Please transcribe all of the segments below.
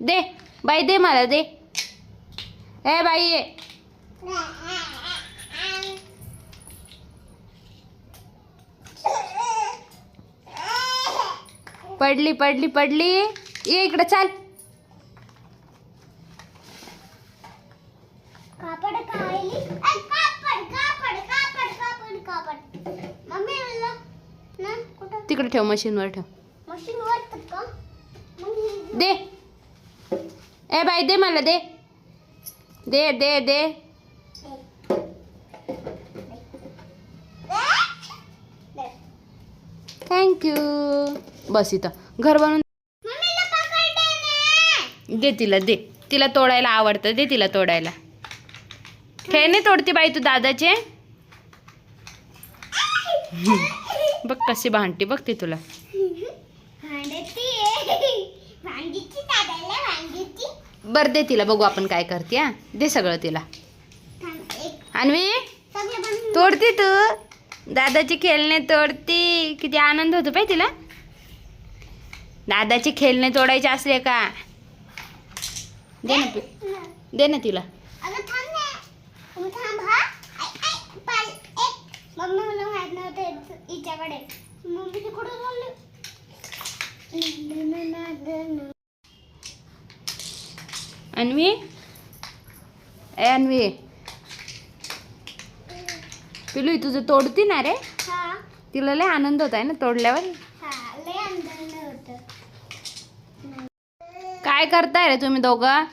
दे बाई दे मला दे. ए बाई पडली पडली पडली. ये इकडे चाल. कापड खायली ऐ, कापड कापड कापड कापड कापड. मम्मी मला ना कुठं? तिकडे ठेव मशीनवर ठेव. मशीन वर का? दे. ए बाई दे मला दे. दे दे दे. थँक्यू बस इथं. घर बनवून मम्मीला पकडते ना. दे तिला दे. तिला तोडायला आवडतं. दे तिला तोडायला. खेळणे तोडते बाई तू दादाचे. बघ कशी भांडते बघ ती तुला. बरं दे तिला बघू आपण काय करते हा. दे सगळं तिला. अन्वी तोडते तू? दादाची खेळणे तोडते. किती आनंद होतो पाय तिला. दादाची खेळणे तोडायचे असले का? दे ना तू दे ना तिला. अगं थांब ना तुम्ही थांब हा ऐ, ऐ, पाल, एक मम्मी मला माहीत नव्हतं हिच्याकडे मम्मी तिकडे चालली अन्वी? अन्वी. पिलू तुझं तोडती ना रे? हा. तिला लय आनंद होत आहे ना तोडल्यावर. हा काय करताय रे तुम्ही दोघं?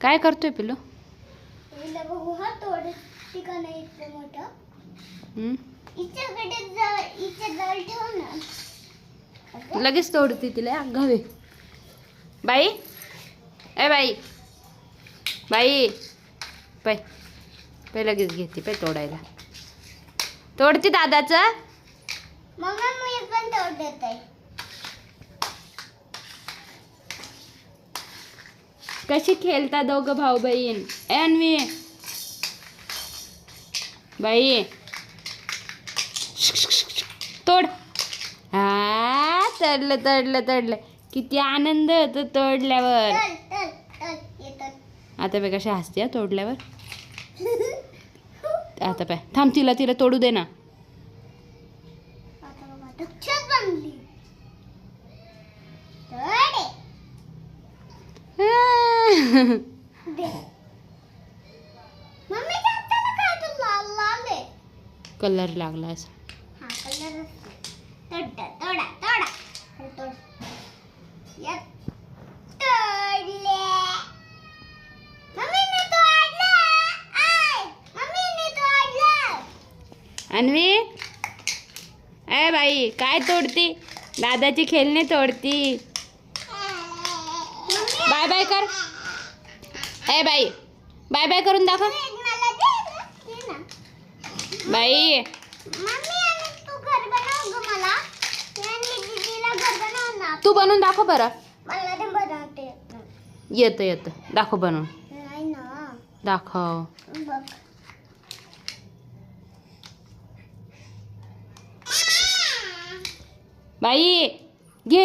काय करतोय पिलू. लगेच तोडते तिला घवे. बाई? ए बाई. बाई. पाय पाय लगेच घेते पाय तोडायला. तोडते दादाचं? मम्मा मी पण तोड देत आहे कशी खेळता दोघं भाऊ बहीण? ए अन्वी. बाई. तोड. हा तडलं तडलं तडलं. किती आनंद होतो तोडल्यावर चल चल चल येतात आता बघ कशी हसते हा तोडल्यावर. आता पाय. थांब तिला तिला तोडू दे ना. कलर लागला असा. हा कलर तोडा तोडा तोडा हे तोड या तोडले मम्मीने तोडलं आय मम्मीने तोडलं अन्वी? ए बाई काय तोडती? दादाची खेळणी तोडती. मम्मी बाय बाय कर. ए बाई बाय बाय करून दाखव. मला दे ना दे ना बाई. मम्मी आणि तू घर बनव ग मला आणि दीदीला घर बनव ना तू बनवून दाखव बरं. मला ते बनवते येत नाही. येतं. येतं दाखव बनवून. नाही ना. दाखव बघ बाई घे.